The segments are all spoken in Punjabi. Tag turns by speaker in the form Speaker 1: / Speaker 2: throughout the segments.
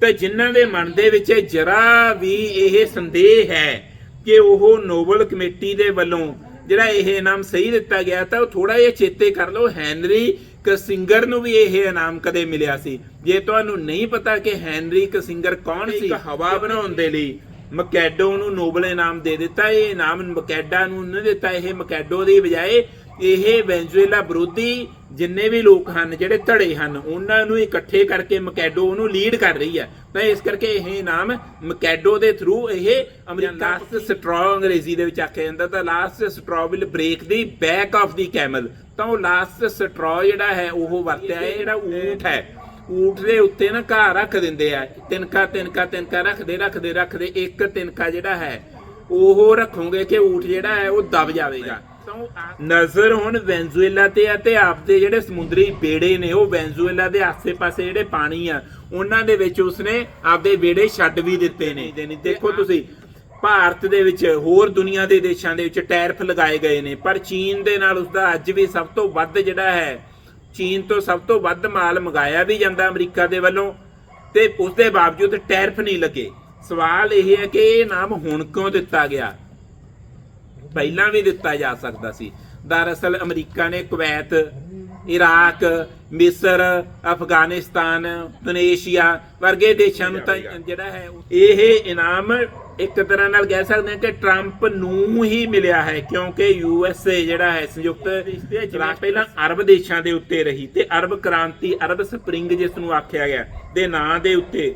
Speaker 1: ਤੇ ਜਿਨ੍ਹਾਂ ਦੇ ਮਨ ਦੇ ਵਿੱਚ ਜਰਾ ਵੀ ਇਹ ਸੰਦੇਹ ਹੈ ਕਿ ਉਹ ਨੋਬਲ ਕਮੇਟੀ ਦੇ ਵੱਲੋਂ ਜਿਹੜਾ ਇਹ ਇਨਾਮ ਸਹੀ ਦਿੱਤਾ ਗਿਆ ਤਾਂ ਉਹ ਥੋੜਾ ਜਿਹਾ ਚੇਤੇ ਕਰ ਲਓ ਹੈਨਰੀ ਕਸਿੰਗਰ ਨੂੰ ਵੀ ਇਹ ਇਨਾਮ ਕਦੇ ਮਿਲਿਆ ਸੀ। ਜੇ ਤੁਹਾਨੂੰ ਨਹੀਂ ਪਤਾ ਕਿ ਹੈਨਰੀ ਕਸਿੰਗਰ ਕੌਣ ਸੀ ਇੱਕ ਹਵਾ ਬਣਾਉਣ ਦੇ ਲਈ ਮਕੈਡੋ ਨੂੰ ਨੋਬਲ ਇਨਾਮ ਦੇ ਦਿੱਤਾ ਇਹ ਇਨਾਮ ਮਕੈਡਾ ਨੂੰ ਨਹੀਂ ਦਿੱਤਾ ਇਹ ਮਕੈਡੋ ਦੀ ਬਜਾਏ ਇਹ ਵੈਨਜ਼ੂਏਲਾ ਵਿਰੋਧੀ ਜਿੰਨੇ ਵੀ ਲੋਕ ਹਨ, ਜਿਹੜੇ ਧੜੇ ਹਨ, ਉਹਨਾਂ ਨੂੰ ਇਕੱਠੇ ਕਰਕੇ ਮਕੈਡੋ ਉਹਨੂੰ ਲੀਡ ਕਰ ਰਹੀ ਹੈ। ਤਾਂ ਇਸ ਕਰਕੇ ਇਹ ਨਾਮ ਮਕੈਡੋ ਦੇ ਥਰੂ ਇਹ ਅਮਰੀਕਾ ਲਾਸਟ ਸਟ੍ਰੋ ਅੰਗਰੇਜ਼ੀ ਦੇ ਵਿੱਚ ਆਖਿਆ ਜਾਂਦਾ, ਤਾਂ last straw will break the back of the camel ਤਾਂ ਉਹ ਲਾਸਟ ਸਟ੍ਰੋ ਜਿਹੜਾ ਹੈ, ਉਹ ਵਰਤਿਆ ਹੈ, ਜਿਹੜਾ ਊਠ ਹੈ। ਊਠ ਦੇ ਉੱਤੇ ਨਾ ਘਾਹ ਰੱਖ ਦਿੰਦੇ ਆ, ਤਿਨਕਾ ਤਿਨਕਾ ਤਿਨਕਾ ਰੱਖਦੇ ਰੱਖਦੇ ਰੱਖਦੇ, ਇੱਕ ਤਿਨਕਾ ਜਿਹੜਾ ਹੈ, ਉਹ ਰੱਖੋਗੇ ਕਿ ਊਠ ਜਿਹੜਾ ਹੈ, ਉਹ ਦਬ ਜਾਵੇਗਾ। ਨਜ਼ਰ ਹੁਣ ਵੈਨਜ਼ੂਏਲਾ ਤੇ ਆ ਤੇ ਆਪਦੇ ਜਿਹੜੇ ਸਮੁੰਦਰੀ ਬੇੜੇ ਨੇ ਉਹ ਵੈਨਜ਼ੂਏਲਾ ਦੇ ਆਸੇ-ਪਾਸੇ ਜਿਹੜੇ ਪਾਣੀ ਆ ਉਹਨਾਂ ਦੇ ਵਿੱਚ ਉਸਨੇ ਆਪਦੇ ਬੇੜੇ ਛੱਡ ਵੀ ਦਿੱਤੇ ਨੇ। ਦੇਖੋ ਤੁਸੀਂ ਭਾਰਤ ਦੇ ਵਿੱਚ ਹੋਰ ਦੁਨੀਆ ਦੇ ਦੇਸ਼ਾਂ ਦੇ ਵਿੱਚ ਟੈਰਫ ਲਗਾਏ ਗਏ ਨੇ ਪਰ ਚੀਨ ਦੇ ਨਾਲ ਉਸਦਾ ਅੱਜ ਵੀ ਸਭ ਤੋਂ ਵੱਧ ਜਿਹੜਾ ਹੈ ਚੀਨ ਤੋਂ ਸਭ ਤੋਂ ਵੱਧ ਮਾਲ ਮੰਗਾਇਆ ਵੀ ਜਾਂਦਾ ਅਮਰੀਕਾ ਦੇ ਵੱਲੋਂ ਤੇ ਉਸ ਦੇ ਬਾਵਜੂਦ ਟੈਰਫ ਨਹੀਂ ਲੱਗੇ। ਸਵਾਲ ਇਹ ਹੈ ਕਿ ਇਹ ਨਾਮ ਹੁਣ ਕਿਉਂ ਦਿੱਤਾ ਗਿਆ? ਪਹਿਲਾਂ ਵੀ ਦਿੱਤਾ ਜਾ ਸਕਦਾ ਸੀ। ਦਰਅਸਲ ਅਮਰੀਕਾ ਨੇ ਕੁਵੈਤ ਇਰਾਕ ਮਿਸਰ ਅਫਗਾਨਿਸਤਾਨ ਤੁਨੀਸ਼ੀਆ ਵਰਗੇ ਦੇਸ਼ਾਂ ਨੂੰ ਤਾਂ ਜਿਹੜਾ ਹੈ ਇਹ ਇਨਾਮ ਇੱਕ ਤਰ੍ਹਾਂ ਨਾਲ ਕਹਿ ਸਕਦੇ ਹਾਂ ਕਿ ਟਰੰਪ ਨੂੰ ਹੀ ਮਿਲਿਆ ਹੈ ਕਿਉਂਕਿ ਯੂ ਏ ਜਿਹੜਾ ਹੈ ਸੰਯੁਕਤ ਰਾਸ਼ਟਰ ਪਹਿਲਾਂ ਅਰਬ ਦੇਸ਼ਾਂ ਦੇ ਉੱਤੇ ਰਹੀ ਤੇ ਅਰਬ ਕ੍ਰਾਂਤੀ ਅਰਬ ਸਪਰਿੰਗ ਜਿਸ ਨੂੰ ਆਖਿਆ ਗਿਆ ਦੇ ਨਾਂ ਦੇ ਉੱਤੇ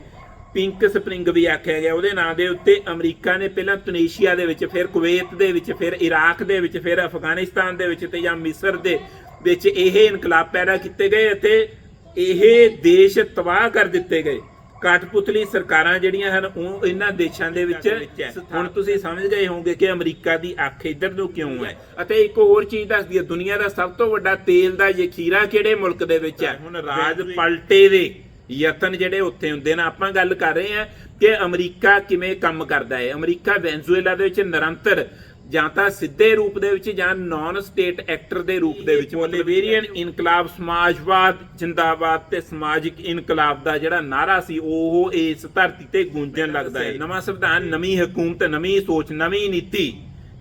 Speaker 1: ਪਿੰਕ ਸਪਰਿੰਗ ਵੀ ਆਖਿਆ ਗਿਆ। ਉਹਦੇ ਨਾਂ ਦੇ ਉੱਤੇ ਅਮਰੀਕਾ ਨੇ ਪਹਿਲਾਂ ਤੁਨੀਸ਼ੀਆ ਦੇ ਵਿੱਚ ਫਿਰ ਕੁਵੈਤ ਦੇ ਵਿੱਚ ਫਿਰ ਇਰਾਕ ਦੇ ਵਿੱਚ ਫਿਰ ਅਫਗਾਨਿਸਤਾਨ ਦੇ ਵਿੱਚ ਤੇ ਜਾਂ ਮਿਸਰ ਦੇ ਵਿੱਚ ਇਹ ਇਨਕਲਾਬ ਪੈਦਾ ਕੀਤੇ ਗਏ ਅਤੇ ਇਹ ਦੇਸ਼ ਤਬਾਹ ਕਰ ਦਿੱਤੇ ਗਏ। ਕਠਪੁਤਲੀ ਸਰਕਾਰਾਂ ਜਿਹੜੀਆਂ ਹਨ ਉਹ ਇਹਨਾਂ ਦੇਸ਼ਾਂ ਦੇ ਵਿੱਚ ਹੁਣ ਤੁਸੀਂ ਸਮਝ ਗਏ ਹੋਵੋਗੇ ਕਿ ਅਮਰੀਕਾ ਦੀ ਅੱਖ ਇੱਧਰ ਨੂੰ ਕਿਉਂ ਹੈ। ਅਤੇ ਇੱਕ ਹੋਰ ਚੀਜ਼ ਦੱਸਦੀ ਹੈ ਦੁਨੀਆ ਦਾ ਸਭ ਤੋਂ ਵੱਡਾ ਤੇਲ ਦਾ ਜ਼ਖੀਰਾ ਕਿਹੜੇ ਮੁਲਕ ਦੇ ਵਿੱਚ ਹੈ? ਹੁਣ ਰਾਜ ਪਲਟੇ ਦੇ। ਯਤਨ ਜਿਹੜੇ ਉੱਥੇ ਹੁੰਦੇ ਨੇ, ਆਪਾਂ ਗੱਲ ਕਰ ਰਹੇ ਹਾਂ ਕਿ ਅਮਰੀਕਾ ਕਿਵੇਂ ਕੰਮ ਕਰਦਾ ਹੈ। ਅਮਰੀਕਾ ਵੈਨਜ਼ੂਏਲਾ ਦੇ ਵਿੱਚ ਨਿਰੰਤਰ ਜਾਂ ਤਾਂ ਸਿੱਧੇ ਰੂਪ ਦੇ ਵਿੱਚ ਜਾਂ ਨਾਨ ਸਟੇਟ ਐਕਟਰ ਦੇ ਰੂਪ ਦੇ ਵਿੱਚ ਬੋਲੀਵੇਰੀਅਨ ਇਨਕਲਾਬ, ਸਮਾਜਵਾਦ, ਜਿੰਦਾਬਾਦ ਤੇ ਸਮਾਜਿਕ ਇਨਕਲਾਬ ਦਾ ਜਿਹੜਾ ਨਾਰਾ ਸੀ, ਉਹ ਇਸ ਧਰਤੀ ਤੇ ਗੂੰਜਣ ਲੱਗਦਾ ਹੈ। ਨਵਾਂ ਸੰਵਿਧਾਨ, ਨਵੀਂ ਹਕੂਮਤ, ਨਵੀਂ ਸੋਚ, ਨਵੀਂ ਨੀਤੀ,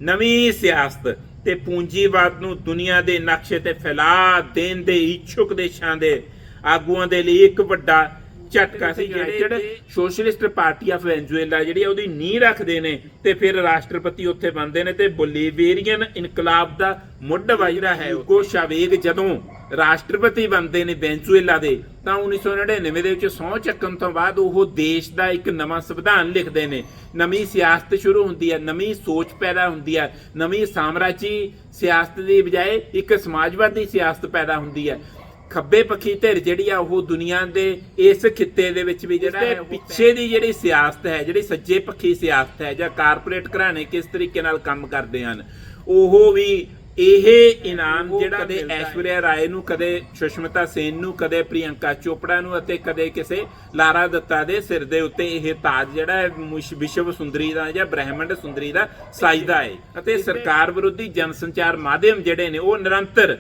Speaker 1: ਨਵੀਂ ਸਿਆਸਤ ਤੇ ਪੂੰਜੀਵਾਦ ਨੂੰ ਦੁਨੀਆ ਦੇ ਨਕਸ਼ੇ ਤੇ ਫੈਲਾ ਦੇਣ ਦੇ ਇੱਛੁਕ ਦੇਸ਼ਾਂ ਦੇ ਆਗੂਆਂ ਦੇ ਲਈ ਇੱਕ ਵੱਡਾ ਝਟਕਾ ਸੀ United Socialist Party of Venezuela ਜਿਹੜੀ ਉਹਦੀ ਨੀਂਹ ਰੱਖਦੇ ਨੇ ਤੇ ਫਿਰ ਰਾਸ਼ਟਰਪਤੀ ਉੱਥੇ ਬਣਦੇ ਨੇ ਤੇ ਬੋਲੀਵੇਰੀਅਨ ਇਨਕਲਾਬ ਦਾ ਮੁੱਢ ਵਜਦਾ ਹੈ ਕੋ ਸ਼ਾਵੇਗ ਜਦੋਂ ਰਾਸ਼ਟਰਪਤੀ ਬਣਦੇ ਨੇ ਵੈਨਜ਼ੂਏਲਾ ਦੇ ਤਾਂ 1999 ਦੇ ਵਿੱਚ ਸਹੁੰ ਚੱਕਣ ਤੋਂ ਬਾਅਦ ਉਹ ਦੇਸ਼ ਦਾ ਇੱਕ ਨਵਾਂ ਸੰਵਿਧਾਨ ਲਿਖਦੇ ਨੇ। ਨਵੀਂ ਸਿਆਸਤ ਸ਼ੁਰੂ ਹੁੰਦੀ ਹੈ ਨਵੀਂ ਸੋਚ ਪੈਦਾ ਹੁੰਦੀ ਹੈ ਨਵੀਂ ਸਾਮਰਾਜੀ ਸਿਆਸਤ ਦੀ ਬਜਾਏ ਇੱਕ ਸਮਾਜਵਾਦੀ ਸਿਆਸਤ ਪੈਦਾ ਹੁੰਦੀ ਹੈ। ਖੱਬੇ ਪੱਖੀ ਧਿਰ ਜਿਹੜੀ ਆ ਉਹ ਦੁਨੀਆ ਦੇ ਇਸ ਖਿੱਤੇ ਦੇ ਵਿੱਚ ਵੀ ਜਿਹੜਾ ਹੈ ਪਿੱਛੇ ਦੀ ਜਿਹੜੀ ਸਿਆਸਤ ਹੈ ਜਿਹੜੀ ਸੱਜੇ ਪੱਖੀ ਸਿਆਸਤ ਹੈ ਜਾਂ ਕਾਰਪੋਰੇਟ ਘਰਾਣੇ ਕਿਸ ਤਰੀਕੇ ਨਾਲ ਕੰਮ ਕਰਦੇ ਹਨ ਉਹ ਵੀ ਇਹ ਇਨਾਮ ਜਿਹੜਾ ਕਦੇ ਐਸ਼ਵਰਿਆ ਰਾਏ ਨੂੰ ਕਦੇ ਸੁਸ਼ਮਿਤਾ ਸੇਨ ਨੂੰ ਕਦੇ ਪ੍ਰਿਯੰਕਾ ਚੋਪੜਾ ਨੂੰ ਅਤੇ ਕਦੇ ਕਿਸੇ ਲਾਰਾ ਦੱਤਾ ਦੇ ਸਿਰ ਦੇ ਉੱਤੇ ਇਹ ਤਾਜ ਜਿਹੜਾ ਹੈ ਵਿਸ਼ਵ ਸੁੰਦਰੀ ਦਾ ਜਾਂ ਬ੍ਰਹਿਮੰਡ ਸੁੰਦਰੀ ਦਾ ਸਾਜਦਾ ਹੈ। ਅਤੇ ਸਰਕਾਰ ਵਿਰੋਧੀ ਜਨਸੰਚਾਰ ਮਾਧਿਅਮ ਜਿਹੜੇ ਨੇ ਉਹ ਨਿਰੰਤਰ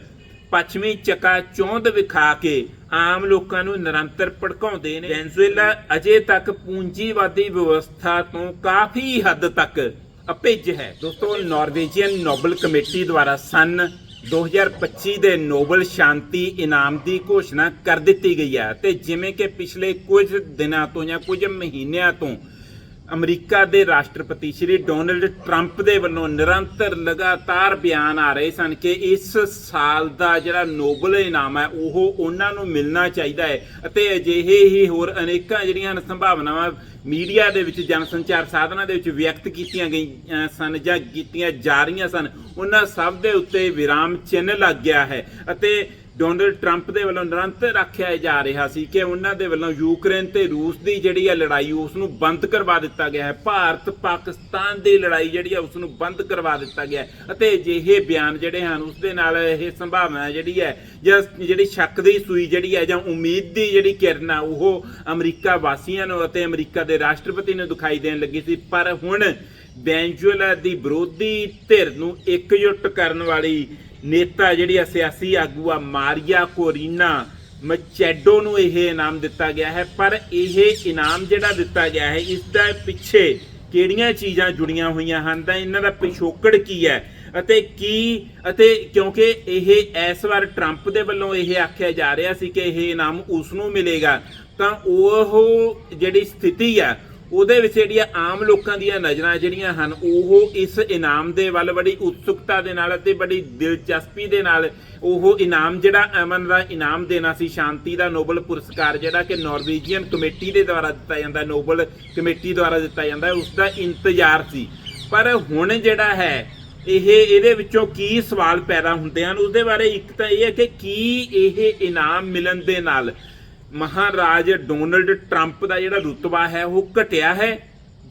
Speaker 1: ਪੱਛਮੀ ਚੱਕਾ ਚੌਂਦ ਵਿਖਾ ਕੇ ਆਮ ਲੋਕਾਂ ਨੂੰ ਨਿਰੰਤਰ ਭੜਕਾਉਂਦੇ ਨੇ। ਵੈਨਜ਼ੂਏਲਾ ਅਜੇ ਤੱਕ ਪੂੰਜੀਵਾਦੀ ਵਿਵਸਥਾ ਤੋਂ ਕਾਫੀ ਹੱਦ ਤੱਕ ਅਪਿੱਜ ਹੈ। ਦੋਸਤੋ, ਨਾਰਵੇਜੀਅਨ ਨੋਬਲ ਕਮੇਟੀ ਦੁਆਰਾ ਸਨ 2025 ਦੇ ਨੋਬਲ ਸ਼ਾਂਤੀ ਇਨਾਮ ਦੀ ਘੋਸ਼ਣਾ ਕਰ ਦਿੱਤੀ ਗਈ ਹੈ ਤੇ ਜਿਵੇਂ ਕਿ ਪਿਛਲੇ ਕੁਝ ਦਿਨਾਂ ਤੋਂ ਜਾਂ ਕੁਝ ਮਹੀਨਿਆਂ ਤੋਂ ਅਮਰੀਕਾ ਦੇ ਰਾਸ਼ਟਰਪਤੀ ਸ਼੍ਰੀ ਡੋਨਲਡ ਟਰੰਪ ਦੇ ਵੱਲੋਂ ਨਿਰੰਤਰ ਲਗਾਤਾਰ ਬਿਆਨ ਆ ਰਹੇ ਸਨ ਕਿ ਇਸ ਸਾਲ ਦਾ ਜਿਹੜਾ ਨੋਬਲ ਇਨਾਮ ਹੈ, ਉਹ ਉਹਨਾਂ ਨੂੰ ਮਿਲਣਾ ਚਾਹੀਦਾ ਹੈ ਅਤੇ ਅਜਿਹੇ ਹੀ ਹੋਰ ਅਨੇਕਾਂ ਜਿਹੜੀਆਂ ਸੰਭਾਵਨਾਵਾਂ ਮੀਡੀਆ ਦੇ ਵਿੱਚ, ਜਨਸੰਚਾਰ ਸਾਧਨਾਂ ਦੇ ਵਿੱਚ ਵਿਅਕਤ ਕੀਤੀਆਂ ਗਈਆਂ ਸਨ ਜਾਂ ਕੀਤੀਆਂ ਜਾ ਰਹੀਆਂ ਸਨ, ਉਹਨਾਂ ਸਭ ਦੇ ਉੱਤੇ ਵਿਰਾਮ ਚਿੰਨ੍ਹ ਲੱਗ ਗਿਆ ਹੈ ਅਤੇ ਡੋਨਲਡ ਟਰੰਪ ਦੇ ਵੱਲੋਂ ਨਿਰੰਤਰ ਆਖਿਆ ਜਾ ਰਿਹਾ ਸੀ ਕਿ ਉਹਨਾਂ ਦੇ ਵੱਲੋਂ ਯੂਕਰੇਨ ਤੇ ਰੂਸ ਦੀ ਜਿਹੜੀ ਹੈ ਲੜਾਈ, ਉਸ ਨੂੰ ਬੰਦ ਕਰਵਾ ਦਿੱਤਾ ਗਿਆ ਹੈ। ਭਾਰਤ, ਪਾਕਿਸਤਾਨ ਦੀ ਲੜਾਈ ਜਿਹੜੀ ਹੈ ਉਸ ਨੂੰ ਬੰਦ ਕਰਵਾ ਦਿੱਤਾ ਗਿਆ ਹੈ। ਅਤੇ ਅਜਿਹੇ ਬਿਆਨ ਜਿਹੜੇ ਹਨ, ਉਸ ਦੇ ਨਾਲ ਇਹ ਸੰਭਾਵਨਾ ਜਿਹੜੀ ਹੈ, ਜਾਂ ਜਿਹੜੀ ਸ਼ੱਕ ਦੀ ਸੂਈ ਜਿਹੜੀ ਹੈ, ਜਾਂ ਉਮੀਦ ਦੀ ਜਿਹੜੀ ਕਿਰਨ ਆ, ਉਹ ਅਮਰੀਕਾ ਵਾਸੀਆਂ ਨੂੰ ਅਤੇ ਅਮਰੀਕਾ ਦੇ ਰਾਸ਼ਟਰਪਤੀ ਨੂੰ ਦਿਖਾਈ ਦੇਣ ਲੱਗੀ ਸੀ। ਪਰ ਹੁਣ ਵੈਨਜ਼ੂਏਲਾ ਦੀ ਵਿਰੋਧੀ ਧਿਰ ਨੂੰ ਇਕਜੁੱਟ ਕਰਨ ਵਾਲੀ ਨੇਤਾ ਜਿਹੜੀ ਆ, ਸਿਆਸੀ ਆਗੂ ਆ, ਮਾਰੀਆ, ਕੋਰੀਨਾ, ਮਚੈਡੋ ਨੂੰ ਇਹ ਇਨਾਮ ਦਿੱਤਾ ਗਿਆ ਹੈ। ਪਰ ਇਹ ਇਨਾਮ ਜਿਹੜਾ ਦਿੱਤਾ ਗਿਆ ਹੈ, ਇਸ ਦਾ ਪਿੱਛੇ ਕਿਹੜੀਆਂ ਚੀਜ਼ਾਂ ਜੁੜੀਆਂ ਹੋਈਆਂ ਹਨ ਤਾਂ ਇਹਨਾਂ ਦਾ ਪਿਛੋਕੜ ਕੀ ਹੈ? ਅਤੇ ਕੀ, ਅਤੇ ਕਿਉਂਕਿ ਇਹ ਇਸ ਵਾਰ ਟਰੰਪ ਦੇ ਵੱਲੋਂ ਇਹ ਆਖਿਆ ਜਾ ਰਿਹਾ ਸੀ ਕਿ ਇਹ ਇਨਾਮ ਉਸ ਨੂੰ ਮਿਲੇਗਾ, ਤਾਂ ਉਹ ਜਿਹੜੀ ਸਥਿਤੀ ਆ ਉਹਦੇ ਵਿੱਚ ਜਿਹੜੀਆਂ ਆਮ ਲੋਕਾਂ ਦੀਆਂ ਨਜ਼ਰਾਂ ਜਿਹੜੀਆਂ ਹਨ, ਉਹ ਇਸ ਇਨਾਮ ਦੇ ਵੱਲ ਬੜੀ ਉਤਸੁਕਤਾ ਦੇ ਨਾਲ ਅਤੇ ਬੜੀ ਦਿਲਚਸਪੀ ਦੇ ਨਾਲ ਉਹ ਇਨਾਮ ਜਿਹੜਾ ਅਮਨ ਦਾ ਇਨਾਮ ਦੇਣਾ ਸੀ, ਸ਼ਾਂਤੀ ਦਾ ਨੋਬਲ ਪੁਰਸਕਾਰ ਜਿਹੜਾ ਕਿ ਨਾਰਵੇਜੀਅਨ ਕਮੇਟੀ ਦੇ ਦੁਆਰਾ ਦਿੱਤਾ ਜਾਂਦਾ, ਨੋਬਲ ਕਮੇਟੀ ਦੁਆਰਾ ਦਿੱਤਾ ਜਾਂਦਾ, ਉਸ ਦਾ ਇੰਤਜ਼ਾਰ ਸੀ। ਪਰ ਹੁਣ ਜਿਹੜਾ ਹੈ, ਇਹ, ਇਹਦੇ ਵਿੱਚੋਂ ਕੀ ਸਵਾਲ ਪੈਦਾ ਹੁੰਦੇ ਹਨ? ਉਸਦੇ ਬਾਰੇ ਇੱਕ ਤਾਂ ਇਹ ਹੈ ਕਿ ਕੀ ਇਹ ਇਨਾਮ ਮਿਲਣ ਦੇ ਨਾਲ ਮਹਾਰਾਜ ਡੋਨਲਡ ਟਰੰਪ ਦਾ ਜਿਹੜਾ ਰੁਤਬਾ ਹੈ ਉਹ ਘਟਿਆ ਹੈ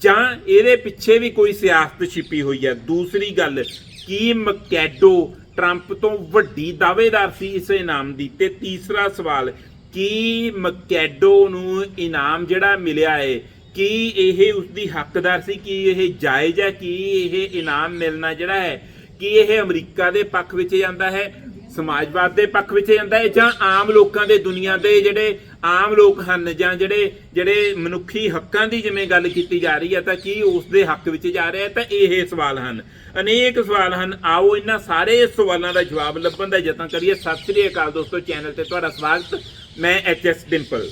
Speaker 1: ਜਾਂ ਇਹਦੇ ਪਿੱਛੇ ਵੀ ਕੋਈ ਸਿਆਸਤ ਛਿਪੀ ਹੋਈ ਹੈ? ਦੂਸਰੀ ਗੱਲ, ਕੀ ਮਕੈਡੋ ਟਰੰਪ ਤੋਂ ਵੱਡੀ ਦਾਅਵੇਦਾਰ ਸੀ ਇਸ ਇਨਾਮ ਦੀ? ਤੇ ਤੀਸਰਾ ਸਵਾਲ, ਕੀ ਮਕੈਡੋ ਨੂੰ ਇਨਾਮ ਜਿਹੜਾ ਮਿਲਿਆ ਹੈ, ਕੀ ਇਹ ਉਸਦੀ ਹੱਕਦਾਰ ਸੀ? ਕੀ ਇਹ ਜਾਇਜ਼ ਹੈ? ਕੀ ਇਹ ਇਨਾਮ ਮਿਲਣਾ ਜਿਹੜਾ ਹੈ, ਕੀ ਇਹ ਅਮਰੀਕਾ ਦੇ ਪੱਖ ਵਿੱਚ ਜਾਂਦਾ ਹੈ? ਸਮਾਜਵਾਦ ਦੇ ਪੱਖ ਵਿੱਚ ਜਾਂਦਾ ਹੈ, ਜਾਂ ਆਮ ਲੋਕਾਂ ਦੇ ਦੁਨੀਆ ਦੇ ਜਿਹੜੇ ਆਮ ਲੋਕ ਹਨ, ਜਾਂ ਜਿਹੜੇ ਜਿਹੜੇ ਮਨੁੱਖੀ ਹੱਕਾਂ ਦੀ ਜਿਵੇਂ ਗੱਲ ਕੀਤੀ ਜਾ ਰਹੀ ਹੈ, ਤਾਂ ਕੀ ਉਸ ਦੇ ਹੱਕ ਵਿੱਚ ਜਾ ਰਿਹਾ ਹੈ, ਤਾਂ ਇਹ ਸਵਾਲ ਹਨ। ਅਨੇਕ ਸਵਾਲ ਹਨ। ਆਓ ਇਹਨਾਂ ਸਾਰੇ ਸਵਾਲਾਂ ਦਾ ਜਵਾਬ ਲੱਭਣ ਦਾ ਯਤਨ ਕਰੀਏ। ਸਤਿ ਸ੍ਰੀ ਅਕਾਲ ਦੋਸਤੋ, ਚੈਨਲ ਤੇ ਤੁਹਾਡਾ ਸਵਾਗਤ। ਮੈਂ ਐਚ ਐਸ ਡਿੰਪਲ।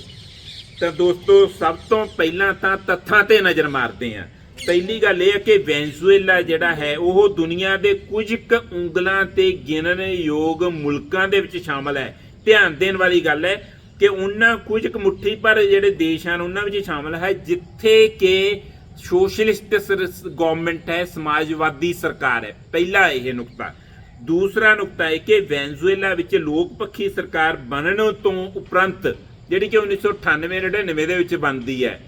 Speaker 1: ਤਾਂ ਦੋਸਤੋ, ਸਭ ਤੋਂ ਪਹਿਲਾਂ ਤਾਂ ਤੱਥਾਂ ਤੇ ਨਜ਼ਰ ਮਾਰਦੇ ਹਾਂ। ਪਹਿਲੀ ਗੱਲ ਇਹ ਹੈ ਕਿ ਵੈਨਜ਼ੂਏਲਾ ਜਿਹੜਾ ਹੈ, ਉਹ ਦੁਨੀਆ ਦੇ ਕੁਝ ਕੁ ਉਂਗਲਾਂ ਤੇ ਗਿਣਨ ਯੋਗ ਮੁਲਕਾਂ ਦੇ ਵਿੱਚ ਸ਼ਾਮਲ ਹੈ। ਧਿਆਨ ਦੇਣ ਵਾਲੀ ਗੱਲ ਹੈ ਕਿ ਉਹਨਾਂ ਕੁਝ ਕੁ ਮੁੱਠੀ ਪਰ ਜਿਹੜੇ ਦੇਸ਼ ਹਨ, ਉਹਨਾਂ ਵਿੱਚ ਸ਼ਾਮਲ ਹੈ, ਜਿੱਥੇ ਕਿ ਸੋਸ਼ਲਿਸਟ ਗਵਰਨਮੈਂਟ ਹੈ, ਸਮਾਜਵਾਦੀ ਸਰਕਾਰ ਹੈ। ਪਹਿਲਾ ਇਹ ਨੁਕਤਾ। ਦੂਸਰਾ ਨੁਕਤਾ ਹੈ ਕਿ ਵੈਨਜ਼ੂਏਲਾ ਵਿੱਚ ਲੋਕ ਪੱਖੀ ਸਰਕਾਰ ਬਣਨ ਤੋਂ ਉਪਰੰਤ, ਜਿਹੜੀ ਕਿ 1998 99 ਦੇ ਵਿੱਚ ਬਣਦੀ ਹੈ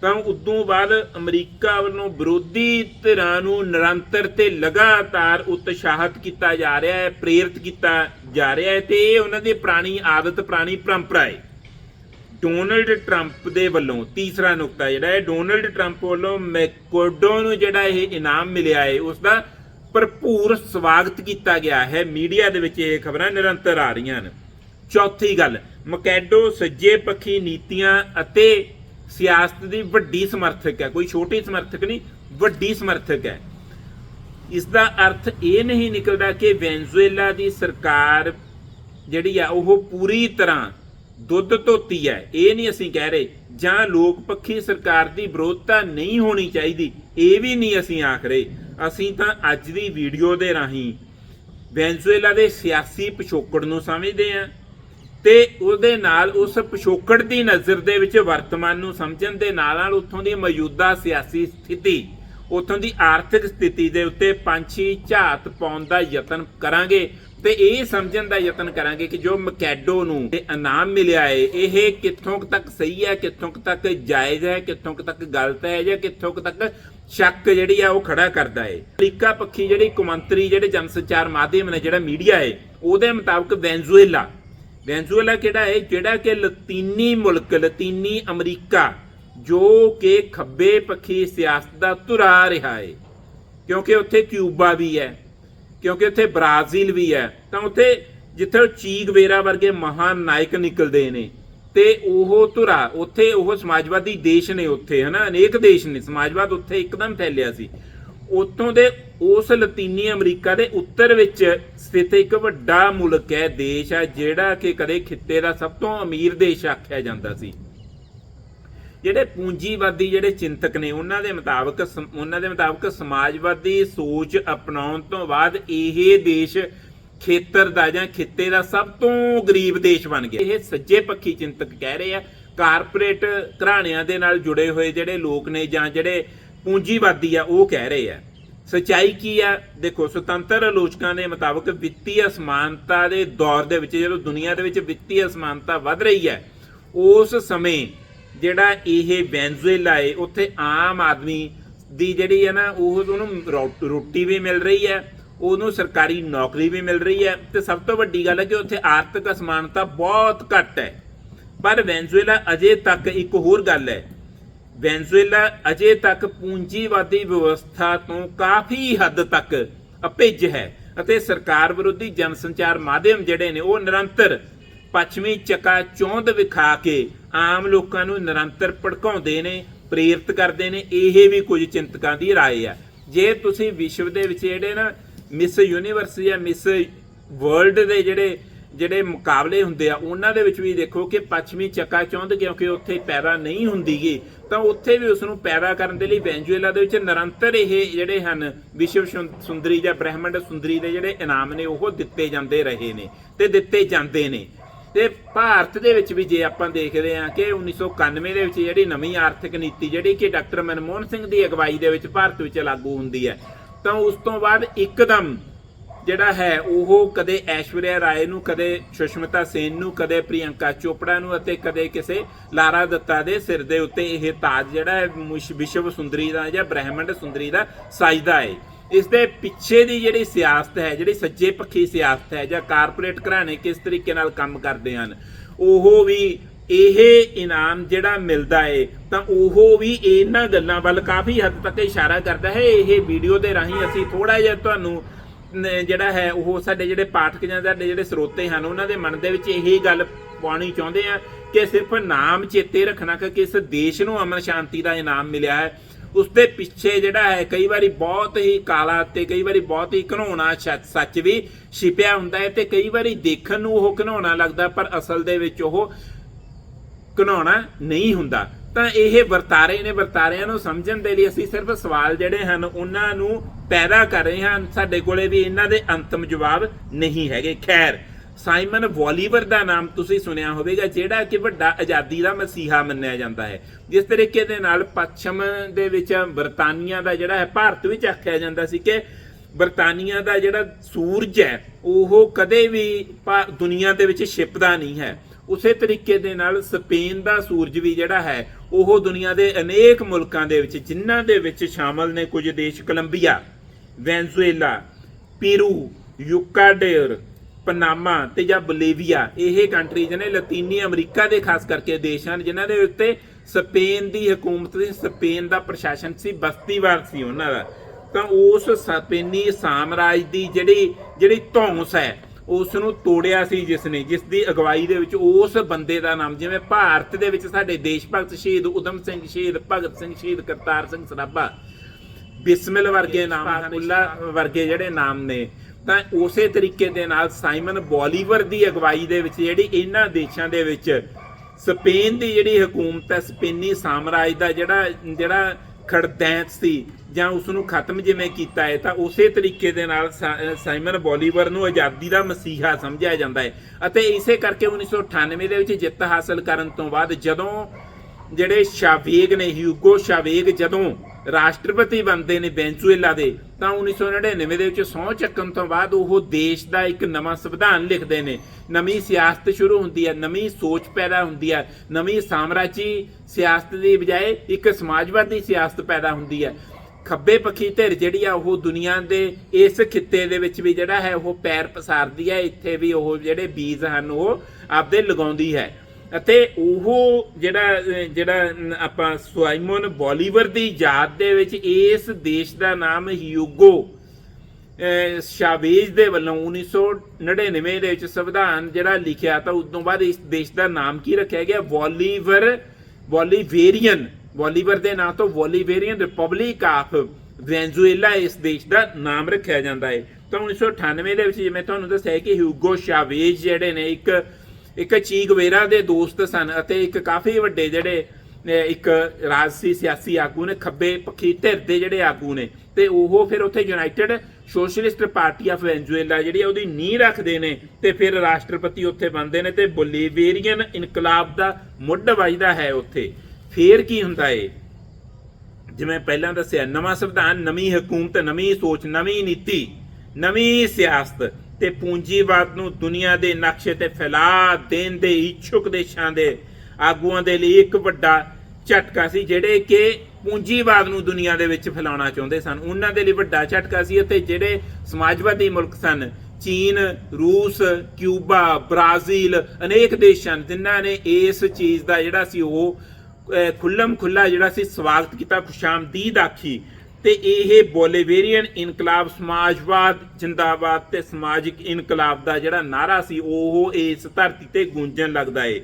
Speaker 1: ਤਾਂ ਉਦੋਂ ਬਾਅਦ ਅਮਰੀਕਾ ਵੱਲੋਂ ਵਿਰੋਧੀ ਧਿਰਾਂ ਨੂੰ ਨਿਰੰਤਰ ਤੇ ਲਗਾਤਾਰ ਉਤਸ਼ਾਹਿਤ ਕੀਤਾ ਜਾ ਰਿਹਾ ਹੈ, ਪ੍ਰੇਰਿਤ ਕੀਤਾ ਜਾ ਰਿਹਾ ਹੈ ਤੇ ਇਹ ਉਹਨਾਂ ਦੀ ਪੁਰਾਣੀ ਆਦਤ, ਪੁਰਾਣੀ ਪਰੰਪਰਾ ਹੈ। ਡੋਨਲਡ ਟਰੰਪ ਦੇ ਵੱਲੋਂ ਤੀਸਰਾ ਨੁਕਤਾ ਜਿਹੜਾ ਹੈ, ਡੋਨਲਡ ਟਰੰਪ ਵੱਲੋਂ ਮੈਕੋਡੋ ਨੂੰ ਜਿਹੜਾ ਇਹ ਇਨਾਮ ਮਿਲਿਆ ਹੈ, ਉਸ ਦਾ ਭਰਪੂਰ ਸਵਾਗਤ ਕੀਤਾ ਗਿਆ ਹੈ। ਮੀਡੀਆ ਦੇ ਵਿੱਚ ਇਹ ਖਬਰਾਂ ਨਿਰੰਤਰ ਆ ਰਹੀਆਂ ਹਨ। ਚੌਥੀ ਗੱਲ, ਮਕੈਡੋ ਸੱਜੇ ਪੱਖੀ ਨੀਤੀਆਂ ਅਤੇ ਸਿਆਸਤ ਦੀ ਵੱਡੀ ਸਮਰਥਕ ਹੈ। ਕੋਈ ਛੋਟੀ ਸਮਰਥਕ ਨਹੀਂ, ਵੱਡੀ ਸਮਰਥਕ ਹੈ। ਇਸ ਦਾ ਅਰਥ ਇਹ ਨਹੀਂ ਨਿਕਲਦਾ ਕਿ ਵੈਨਜ਼ੂਏਲਾ ਦੀ ਸਰਕਾਰ ਜਿਹੜੀ ਆ, ਉਹ ਪੂਰੀ ਤਰ੍ਹਾਂ ਦੁੱਧ ਧੋਤੀ ਹੈ। ਇਹ ਨਹੀਂ ਅਸੀਂ ਕਹਿ ਰਹੇ, ਜਾਂ ਲੋਕ ਪੱਖੀ ਸਰਕਾਰ ਦੀ ਵਿਰੋਧਤਾ ਨਹੀਂ ਹੋਣੀ ਚਾਹੀਦੀ, ਇਹ ਵੀ ਨਹੀਂ ਅਸੀਂ ਆਖ ਰਹੇ। ਅਸੀਂ ਤਾਂ ਅੱਜ ਦੀ ਵੀਡੀਓ ਦੇ ਰਾਹੀਂ ਵੈਨਜ਼ੂਏਲਾ ਦੇ ਸਿਆਸੀ ਪਿਛੋਕੜ ਨੂੰ ਸਮਝਦੇ ਹਾਂ। ਤੇ ਉਹਦੇ ਨਾਲ ਉਸ ਪਿਛੋਕੜ ਦੀ ਨਜ਼ਰ ਦੇ ਵਿੱਚ ਵਰਤਮਾਨ ਨੂੰ ਸਮਝਣ ਦੇ ਨਾਲ ਨਾਲ ਉੱਥੋਂ ਦੀ ਮੌਜੂਦਾ ਸਿਆਸੀ ਸਥਿਤੀ, ਉੱਥੋਂ ਦੀ ਆਰਥਿਕ ਸਥਿਤੀ ਦੇ ਉੱਤੇ ਪੰਛੀ ਝਾਤ ਪਾਉਣ ਦਾ ਯਤਨ ਕਰਾਂਗੇ ਤੇ ਇਹ ਸਮਝਣ ਦਾ ਯਤਨ ਕਰਾਂਗੇ ਕਿ ਜੋ ਮਕੈਡੋ ਨੂੰ ਇਹ ਇਨਾਮ ਮਿਲਿਆ ਹੈ ਇਹ ਕਿੱਥੋਂ ਤੱਕ ਸਹੀ ਹੈ, ਕਿੱਥੋਂ ਤੱਕ ਜਾਇਜ਼ ਹੈ, ਕਿੱਥੋਂ ਤੱਕ ਗਲਤ ਹੈ ਜਾਂ ਕਿੱਥੋਂ ਤੱਕ ਸ਼ੱਕ ਜਿਹੜੀ ਆ ਉਹ ਖੜਾ ਕਰਦਾ ਹੈ ਅਮਰੀਕਾ ਪੱਖੀ ਜਿਹੜੀ ਕੌਮਾਂਤਰੀ, ਜਿਹੜੇ ਜਨਸੰਚਾਰ ਮਾਧਿਅਮ ਨੇ, ਜਿਹੜਾ ਮੀਡੀਆ ਏ, ਉਹਦੇ ਮੁਤਾਬਕ ਵੈਨਜ਼ੂਏਲਾ ਵੈਨਜ਼ੂਏਲਾ ਕਿਹੜਾ ਹੈ? ਜਿਹੜਾ ਕਿ ਲਤੀਨੀ ਮੁਲਕ, ਲਤੀਨੀ ਅਮਰੀਕਾ, ਜੋ ਕਿ ਖੱਬੇ ਪੱਖੀ ਸਿਆਸਤ ਦਾ ਧੁਰਾ ਰਿਹਾ ਹੈ। ਕਿਉਂਕਿ ਉੱਥੇ ਕਿਊਬਾ ਵੀ ਹੈ, ਕਿਉਂਕਿ ਉੱਥੇ ਬ੍ਰਾਜ਼ੀਲ ਵੀ ਹੈ, ਤਾਂ ਉੱਥੇ ਜਿੱਥੇ ਚੀਗ ਵੇਰਾ ਵਰਗੇ ਮਹਾਨ ਨਾਇਕ ਨਿਕਲਦੇ ਨੇ, ਤੇ ਉਹ ਧੁਰਾ, ਉੱਥੇ ਉਹ ਸਮਾਜਵਾਦੀ ਦੇਸ਼ ਨੇ ਉੱਥੇ, ਹਨਾ? ਅਨੇਕ ਦੇਸ਼ ਨੇ, ਸਮਾਜਵਾਦ ਉੱਥੇ ਇੱਕਦਮ ਫੈਲਿਆ ਸੀ। ਉੱਥੋਂ ਦੇ ਉਸ ਲਤੀਨੀ ਅਮਰੀਕਾ ਦੇ ਉੱਤਰ ਵਿੱਚ ਸਥਿਤ ਇੱਕ ਵੱਡਾ ਮੁਲਕ ਹੈ, ਦੇਸ਼ ਹੈ, ਜਿਹੜਾ ਕਿ ਕਦੇ ਖਿੱਤੇ ਦਾ ਸਭ ਤੋਂ ਅਮੀਰ ਦੇਸ਼ ਆਖਿਆ ਜਾਂਦਾ ਸੀ। ਜਿਹੜੇ ਪੂੰਜੀਵਾਦੀ, ਜਿਹੜੇ ਚਿੰਤਕ ਨੇ, ਉਹਨਾਂ ਦੇ ਮੁਤਾਬਕ ਸਮ- ਉਹਨਾਂ ਦੇ ਮੁਤਾਬਕ ਸਮਾਜਵਾਦੀ ਸੋਚ ਅਪਣਾਉਣ ਤੋਂ ਬਾਅਦ ਇਹ ਦੇਸ਼ ਖੇਤਰ ਦਾ ਜਾਂ ਖਿੱਤੇ ਦਾ ਸਭ ਤੋਂ ਗਰੀਬ ਦੇਸ਼ ਬਣ ਗਿਆ। ਇਹ ਸੱਜੇ ਪੱਖੀ ਚਿੰਤਕ ਕਹਿ ਰਹੇ ਆ, ਕਾਰਪੋਰੇਟ ਘਰਾਣਿਆਂ ਦੇ ਨਾਲ ਜੁੜੇ ਹੋਏ ਜਿਹੜੇ ਲੋਕ ਨੇ ਜਾਂ ਜਿਹੜੇ ਪੂੰਜੀਵਾਦੀ ਆ, ਉਹ ਕਹਿ ਰਹੇ ਆ। ਸਚਾਈ ਕੀ ਆ? ਦੇਖੋ, ਸੁਤੰਤਰ ਆਲੋਚਕਾਂ ਦੇ ਮੁਤਾਬਕ ਵਿੱਤੀ ਅਸਮਾਨਤਾ ਦੇ ਦੌਰ ਦੇ ਵਿੱਚ ਜਦੋਂ ਦੁਨੀਆ ਦੇ ਵਿੱਚ ਵਿੱਤੀ ਅਸਮਾਨਤਾ ਵੱਧ ਰਹੀ ਹੈ, ਉਸ ਸਮੇਂ ਜਿਹੜਾ ਇਹ ਵੈਨਜ਼ੂਏਲਾ ਹੈ, ਉੱਥੇ ਆਮ ਆਦਮੀ ਦੀ ਜਿਹੜੀ ਹੈ ਨਾ, ਉਹ ਉਹਨੂੰ ਰੋ- ਰੋਟੀ ਵੀ ਮਿਲ ਰਹੀ ਹੈ, ਉਹਨੂੰ ਸਰਕਾਰੀ ਨੌਕਰੀ ਵੀ ਮਿਲ ਰਹੀ ਹੈ ਤੇ ਸਭ ਤੋਂ ਵੱਡੀ ਗੱਲ ਹੈ ਕਿ ਉੱਥੇ ਆਰਥਿਕ ਅਸਮਾਨਤਾ ਬਹੁਤ ਘੱਟ ਹੈ। ਪਰ ਵੈਨਜ਼ੂਏਲਾ ਅਜੇ ਤੱਕ ਇੱਕ ਹੋਰ ਗੱਲ ਹੈ ਵੈਨਜ਼ੂਏਲਾ ਅਜੇ ਤੱਕ ਪੂੰਜੀਵਾਦੀ ਵਿਵਸਥਾ ਤੋਂ ਕਾਫੀ ਹੱਦ ਤੱਕ ਅਭਿੱਜ ਹੈ ਅਤੇ ਸਰਕਾਰ ਵਿਰੋਧੀ ਜਨਸੰਚਾਰ ਮਾਧਿਅਮ ਜਿਹੜੇ ਨੇ ਉਹ ਨਿਰੰਤਰ ਪੱਛਮੀ ਚੱਕਾ ਚੌਂਦ ਵਿਖਾ ਕੇ ਆਮ ਲੋਕਾਂ ਨੂੰ ਨਿਰੰਤਰ ਭੜਕਾਉਂਦੇ ਨੇ ਪ੍ਰੇਰਿਤ ਕਰਦੇ ਨੇ ਇਹ ਵੀ ਕੁਝ ਚਿੰਤਕਾਂ ਦੀ رائے ਆ ਜੇ ਤੁਸੀਂ ਵਿਸ਼ਵ ਦੇ ਵਿੱਚ ਜਿਹੜੇ ਨਾ ਮਿਸ ਯੂਨੀਵਰਸ ਜਾਂ ਮਿਸ ਵਰਲਡ ਦੇ ਜਿਹੜੇ ਜਿਹੜੇ ਮੁਕਾਬਲੇ ਹੁੰਦੇ ਆ, ਉਹਨਾਂ ਦੇ ਵਿੱਚ ਵੀ ਦੇਖੋ ਕਿ ਪੱਛਮੀ ਚੱਕਾ ਚੌਂਦ ਕਿਉਂਕਿ ਉੱਥੇ ਪੈਦਾ ਨਹੀਂ ਹੁੰਦੀਗੀ, ਤਾਂ ਉੱਥੇ ਵੀ ਉਸ ਨੂੰ ਪੈਦਾ ਕਰਨ ਦੇ ਲਈ ਵੈਂਜੂਏਲਾ ਦੇ ਵਿੱਚ ਨਿਰੰਤਰ ਇਹ ਜਿਹੜੇ ਹਨ, ਵਿਸ਼ਵ ਸੁੰ- ਸੁੰਦਰੀ ਜਾਂ ਬ੍ਰਹਿਮੰਡ ਸੁੰਦਰੀ ਦੇ ਜਿਹੜੇ ਇਨਾਮ ਨੇ, ਉਹ ਦਿੱਤੇ ਜਾਂਦੇ ਰਹੇ ਨੇ ਤੇ ਦਿੱਤੇ ਜਾਂਦੇ ਨੇ। ਤੇ ਭਾਰਤ ਦੇ ਵਿੱਚ ਵੀ ਜੇ ਆਪਾਂ ਦੇਖਦੇ ਹਾਂ ਕਿ 1991 ਦੇ ਵਿੱਚ ਜਿਹੜੀ ਨਵੀਂ ਆਰਥਿਕ ਨੀਤੀ ਜਿਹੜੀ ਕਿ ਡਾਕਟਰ ਮਨਮੋਹਨ ਸਿੰਘ ਦੀ ਅਗਵਾਈ ਦੇ ਵਿੱਚ ਭਾਰਤ ਵਿੱਚ ਲਾਗੂ ਹੁੰਦੀ ਹੈ, ਤਾਂ ਉਸ ਤੋਂ ਬਾਅਦ ਇੱਕਦਮ ਜਿਹੜਾ ਹੈ, ਉਹ ਕਦੇ ਐਸ਼ਵਰਿਆ ਰਾਏ ਨੂੰ, ਕਦੇ ਸੁਸ਼ਮਿਤਾ ਸੇਨ ਨੂੰ, ਕਦੇ ਪ੍ਰਿਯੰਕਾ ਚੋਪੜਾ ਨੂੰ ਅਤੇ ਕਦੇ ਕਿਸੇ ਲਾਰਾ ਦੱਤਾ ਦੇ ਸਿਰ ਦੇ ਉੱਤੇ ਇਹ ਤਾਜ ਜਿਹੜਾ ਹੈ, ਮੁਸ਼- ਵਿਸ਼ਵ ਸੁੰਦਰੀ ਦਾ ਜਾਂ ਬ੍ਰਹਿਮੰਡ ਸੁੰਦਰੀ ਦਾ ਸਾਜਦਾ ਹੈ ਇਸ ਦੇ ਪਿੱਛੇ ਦੀ ਜਿਹੜੀ ਸਿਆਸਤ ਹੈ, ਜਿਹੜੀ ਸੱਜੇ ਪੱਖੀ ਸਿਆਸਤ ਹੈ ਜਾਂ ਕਾਰਪੋਰੇਟ ਘਰਾਣੇ ਕਿਸ ਤਰੀਕੇ ਨਾਲ ਕੰਮ ਕਰਦੇ ਹਨ, ਉਹ ਵੀ ਇਹ ਇਨਾਮ ਜਿਹੜਾ ਮਿਲਦਾ ਏ, ਤਾਂ ਉਹ ਵੀ ਇਹਨਾਂ ਗੱਲਾਂ ਵੱਲ ਕਾਫੀ ਹੱਦ ਤੱਕ ਇਸ਼ਾਰਾ ਕਰਦਾ ਹੈ। ਇਹ ਵੀਡੀਓ ਦੇ ਰਾਹੀਂ ਅਸੀਂ ਥੋੜਾ ਜਿਹਾ ਤੁਹਾਨੂੰ ਜਿਹੜਾ ਹੈ ਉਹ ਸਾਡੇ ਜਿਹੜੇ ਪਾਠਕ ਜਾਂ ਸਾਡੇ ਜਿਹੜੇ ਸਰੋਤੇ ਹਨ, ਉਹਨਾਂ ਦੇ ਮਨ ਦੇ ਵਿੱਚ ਇਹੀ ਗੱਲ ਪਾਉਣੀ ਚਾਹੁੰਦੇ ਆ ਕਿ ਸਿਰਫ ਨਾਮ ਚੇਤੇ ਰੱਖਣਾ ਕਿ ਕਿਸ ਦੇਸ਼ ਨੂੰ ਅਮਨ ਸ਼ਾਂਤੀ ਦਾ ਇਨਾਮ ਮਿਲਿਆ ਹੈ। ਉਸ ਦੇ ਪਿੱਛੇ ਜਿਹੜਾ ਹੈ ਕਈ ਵਾਰੀ ਬਹੁਤ ਹੀ ਕਾਲਾ ਤੇ ਕਈ ਵਾਰੀ ਬਹੁਤ ਹੀ ਘਨੌਣਾ ਸੱਚ ਸੱਚ ਵੀ ਛਿਪਿਆ ਹੁੰਦਾ ਹੈ ਤੇ ਕਈ ਵਾਰੀ ਦੇਖਣ ਨੂੰ ਉਹ ਘਨੌਣਾ ਲੱਗਦਾ ਪਰ ਅਸਲ ਦੇ ਵਿੱਚ ਉਹ ਘਨਾਉਣਾ ਨਹੀਂ ਹੁੰਦਾ। ਤਾਂ ਇਹ ਵਰਤਾਰੇ ਨੇ, ਵਰਤਾਰਿਆਂ ਨੂੰ ਸਮਝਣ ਦੇ ਲਈ ਅਸੀਂ ਸਿਰਫ ਸਵਾਲ ਜਿਹੜੇ ਹਨ, ਉਹਨਾਂ ਨੂੰ ਪੈਦਾ ਕਰ ਰਹੇ ਹਾਂ। ਸਾਡੇ ਕੋਲੇ ਵੀ ਇਹਨਾਂ ਦੇ ਅੰਤਮ ਜਵਾਬ ਨਹੀਂ ਹੈਗੇ। ਖੈਰ, ਸਾਈਮਨ ਵੋਲੀਵਰ ਦਾ ਨਾਮ ਤੁਸੀਂ ਸੁਣਿਆ ਹੋਵੇਗਾ, ਜਿਹੜਾ ਕਿ ਵੱਡਾ ਆਜ਼ਾਦੀ ਦਾ ਮਸੀਹਾ ਮੰਨਿਆ ਜਾਂਦਾ ਹੈ। ਜਿਸ ਤਰੀਕੇ ਦੇ ਨਾਲ ਪੱਛਮ ਦੇ ਵਿੱਚ ਬਰਤਾਨੀਆ ਦਾ ਜਿਹੜਾ ਹੈ, ਭਾਰਤ ਵਿੱਚ ਆਖਿਆ ਜਾਂਦਾ ਸੀ ਕਿ ਬਰਤਾਨੀਆ ਦਾ ਜਿਹੜਾ ਸੂਰਜ ਹੈ, ਉਹ ਕਦੇ ਵੀ ਭਾ- ਦੁਨੀਆ ਦੇ ਵਿੱਚ ਛਿਪਦਾ ਨਹੀਂ ਹੈ। ਉਸੇ ਤਰੀਕੇ ਦੇ ਨਾਲ ਸਪੇਨ ਦਾ ਸੂਰਜ ਵੀ ਜਿਹੜਾ ਹੈ, ਉਹ ਦੁਨੀਆ ਦੇ ਅਨੇਕ ਮੁਲਕਾਂ ਦੇ ਵਿੱਚ, ਜਿਨ੍ਹਾਂ ਦੇ ਵਿੱਚ ਸ਼ਾਮਲ ਨੇ ਕੁਝ ਦੇਸ਼, Colombia, Venezuela, Peru, Ecuador, Panama ਤੇ ਜਾਂ ਬੋਲੀਵੀਆ। ਇਹ ਕੰਟਰੀਜ਼ ਨੇ, ਲਾਤੀਨੀ ਅਮਰੀਕਾ ਦੇ ਖਾਸ ਕਰਕੇ ਦੇਸ਼ ਹਨ, ਜਿਨ੍ਹਾਂ ਦੇ ਉੱਤੇ ਸਪੇਨ ਦੀ ਹਕੂਮਤ ਸੀ, ਸਪੇਨ ਦਾ ਪ੍ਰਸ਼ਾਸਨ ਸੀ ਬਸਤੀਵਾਦ ਸੀ ਉਹਨਾਂ ਦਾ। ਤਾਂ ਉਸ ਸਪੇਨੀ ਸਾਮਰਾਜ ਦੀ ਜਿਹੜੀ ਜਿਹੜੀ ਧੌਂਸ ਹੈ ਉਸ ਨੂੰ ਤੋੜਿਆ ਸੀ ਜਿਸ ਨੇ ਜਿਸ ਦੀ ਅਗਵਾਈ ਦੇ ਵਿੱਚ ਉਸ ਬੰਦੇ ਦਾ ਨਾਮ ਜਿਵੇਂ ਭਾਰਤ ਦੇ ਵਿੱਚ ਸਾਡੇ ਦੇਸ਼ ਭਗਤ ਸ਼ਹੀਦ ਉਦਮ ਸਿੰਘ ਸ਼ਹੀਦ ਭਗਤ ਸਿੰਘ ਸ਼ਹੀਦ ਕਰਤਾਰ ਸਿੰਘ ਸਰਾਭਾ ਬਿਸਮਿਲ ਵਰਗੇ ਨਾਮ ਉੱਲਾ ਵਰਗੇ ਜਿਹੜੇ ਨਾਮ ਨੇ ਤਾਂ ਉਸੇ ਤਰੀਕੇ ਦੇ ਨਾਲ ਸਾਈਮਨ ਬੋਲੀਵਰ ਦੀ ਅਗਵਾਈ ਦੇ ਵਿੱਚ ਜਿਹੜੀ ਇਹਨਾਂ ਦੇਸ਼ਾਂ ਦੇ ਵਿੱਚ ਸਪੇਨ ਦੀ ਜਿਹੜੀ ਹਕੂਮਤ ਹੈ ਸਪੇਨੀ ਸਾਮਰਾਜ ਦਾ ਜਿਹੜਾ ਜਿਹੜਾ ਖੜਦੈਂਤ ਸੀ ਜਾਂ ਉਸ ਨੂੰ ਖਤਮ ਜਿਵੇਂ ਕੀਤਾ ਹੈ, ਤਾਂ ਉਸੇ ਤਰੀਕੇ ਦੇ ਨਾਲ ਸਾ- ਸਾਈਮਨ ਬੋਲੀਵਰ ਨੂੰ ਆਜ਼ਾਦੀ ਦਾ ਮਸੀਹਾ ਸਮਝਿਆ ਜਾਂਦਾ ਹੈ। ਅਤੇ ਇਸੇ ਕਰਕੇ 1998 ਦੇ ਵਿੱਚ ਜਿੱਤ ਹਾਸਲ ਕਰਨ ਤੋਂ ਬਾਅਦ ਜਦੋਂ ਜਿਹੜੇ ਸ਼ਾਵੇਗ ਨੇ, ਹਿਊਗੋ ਸ਼ਾਵੇਗ ਜਦੋਂ ਰਾਸ਼ਟਰਪਤੀ ਬਣਦੇ ਨੇ ਵੈਨਜ਼ੂਏਲਾ ਦੇ, ਤਾਂ 1999 ਦੇ ਵਿੱਚ ਸਹੁੰ ਚੱਕਣ ਤੋਂ ਬਾਅਦ ਉਹ ਦੇਸ਼ ਦਾ ਇੱਕ ਨਵਾਂ ਸੰਵਿਧਾਨ ਲਿਖਦੇ ਨੇ। ਨਵੀਂ ਸਿਆਸਤ ਸ਼ੁਰੂ ਹੁੰਦੀ ਹੈ, ਨਵੀਂ ਸੋਚ ਪੈਦਾ ਹੁੰਦੀ ਹੈ, ਨਵੀਂ ਸਾਮਰਾਜੀ ਸਿਆਸਤ ਦੀ ਬਜਾਏ ਇੱਕ ਸਮਾਜਵਾਦੀ ਸਿਆਸਤ ਪੈਦਾ ਹੁੰਦੀ ਹੈ। ਖੱਬੇ ਪੱਖੀ ਧਿਰ ਜਿਹੜੀ ਆ, ਉਹ ਦੁਨੀਆ ਦੇ ਇਸ ਖਿੱਤੇ ਦੇ ਵਿੱਚ ਵੀ ਜਿਹੜਾ ਹੈ, ਉਹ ਪੈਰ ਪਸਾਰਦੀ ਹੈ। ਇੱਥੇ ਵੀ ਉਹ ਜਿਹੜੇ ਬੀਜ ਹਨ, ਉਹ ਆਪਦੇ ਲਗਾਉਂਦੀ ਹੈ। ਅਤੇ ਉਹ ਜਿਹੜਾ ਜਿਹੜਾ ਆਪਾਂ ਸੁਆਈਮਨ ਬੋਲੀਵਰ ਦੀ ਯਾਦ ਦੇ ਵਿੱਚ ਇਸ ਦੇਸ਼ ਦਾ ਨਾਮ ਹਿਊਗੋ ਅਹ, ਸ਼ਾਵੇਜ਼ ਦੇ ਵੱਲੋਂ 1999 ਦੇ ਵਿੱਚ ਸੰਵਿਧਾਨ ਜਿਹੜਾ ਲਿਖਿਆ ਤਾਂ ਉਸ ਤੋਂ ਬਾਅਦ ਇਸ ਦੇਸ਼ ਦਾ ਨਾਮ ਕੀ ਰੱਖਿਆ ਗਿਆ? ਵੋਲੀਵਰ ਵੋਲੀਵੇਰੀਅਨ ਵੋਲੀਵਰ ਦੇ ਨਾਂ ਤੋਂ ਵੋਲੀਵੇਰੀਅਨ ਰਿਪਬਲਿਕ ਆਫ ਵੈਨਜ਼ੂਏਲਾ ਇਸ ਦੇਸ਼ ਦਾ ਨਾਮ ਰੱਖਿਆ ਜਾਂਦਾ ਹੈ। ਤਾਂ 1998 ਦੇ ਵਿੱਚ ਜਿਵੇਂ ਤੁਹਾਨੂੰ ਦੱਸਿਆ ਕਿ ਹਿਊਗੋ ਸ਼ਾਵੇਜ਼ ਜਿਹੜੇ ਨੇ ਇੱਕ ਇੱਕ ਚੀਗਵੇਰਾ ਦੇ ਦੋਸਤ ਸਨ ਅਤੇ ਇੱਕ ਕਾਫੀ ਵੱਡੇ ਜਿਹੜੇ ਇੱਕ ਰਾਜਸੀ ਸਿਆਸੀ ਆਗੂ ਨੇ, ਖੱਬੇ ਪੱਖੀ ਧਿਰ ਦੇ ਜਿਹੜੇ ਆਗੂ ਨੇ। ਤੇ ਉਹ ਫਿਰ ਉੱਥੇ United Socialist Party of Venezuela ਜਿਹੜੀ ਉਹਦੀ ਨੀਂਹ ਰੱਖਦੇ ਨੇ ਤੇ ਫਿਰ ਰਾਸ਼ਟਰਪਤੀ ਉੱਥੇ ਬਣਦੇ ਨੇ ਤੇ ਬੋਲੀਵੇਰੀਅਨ ਇਨਕਲਾਬ ਦਾ ਮੁੱਢ ਵੱਜਦਾ ਹੈ ਉੱਥੇ। ਫੇਰ ਕੀ ਹੁੰਦਾ ਏ? ਜਿਵੇਂ ਪਹਿਲਾਂ ਦੱਸਿਆ, ਨਵਾਂ ਸੰਵਿਧਾਨ, ਨਵੀਂ ਹਕੂਮਤ, ਨਵੀਂ ਸੋਚ, ਨਵੀਂ ਨੀਤੀ, ਨਵੀਂ ਸਿਆਸਤ। ਤੇ ਪੂੰਜੀਵਾਦ ਨੂੰ ਦੁਨੀਆ ਦੇ ਨਕਸ਼ੇ ਤੇ ਫੈਲਾ ਦੇਣ ਦੇ ਇੱਛੁਕ ਦੇਸ਼ਾਂ ਦੇ ਆਗੂਆਂ ਦੇ ਲਈ ਇੱਕ ਵੱਡਾ ਝਟਕਾ ਸੀ, ਜਿਹੜੇ ਕਿ ਪੂੰਜੀਵਾਦ ਨੂੰ ਦੁਨੀਆ ਦੇ ਵਿੱਚ ਫੈਲਾਉਣਾ ਚਾਹੁੰਦੇ ਸਨ। ਉਹਨਾਂ ਦੇ ਲਈ ਵੱਡਾ ਝਟਕਾ ਸੀ ਅਤੇ ਜਿਹੜੇ ਸਮਾਜਵਾਦੀ ਮੁਲਕ ਸਨ, ਚੀਨ, ਰੂਸ, ਕਿਊਬਾ, ਬ੍ਰਾਜ਼ੀਲ, ਅਨੇਕ ਦੇਸ਼ ਹਨ ਜਿਨ੍ਹਾਂ ਨੇ ਇਸ ਚੀਜ਼ ਦਾ ਜਿਹੜਾ ਸੀ ਉਹ ਖੁੱਲਮ ਖੁੱਲਾ ਜਿਹੜਾ ਸੀ ਸਵਾਗਤ ਕੀਤਾ, ਖੁਸ਼ਾਮਦੀਦ ਆਖੀ। ਤੇ ਇਹ ਬੋਲੀਵੇਰੀਅਨ ਇਨਕਲਾਬ ਸਮਾਜਵਾਦ, ਜਿੰਦਾਬਾਦ ਤੇ ਸਮਾਜਿਕ ਇਨਕਲਾਬ ਦਾ ਜਿਹੜਾ ਨਾਰਾ ਸੀ, ਉਹ ਇਸ ਧਰਤੀ ਤੇ ਗੂੰਜਣ ਲੱਗਦਾ ਏ।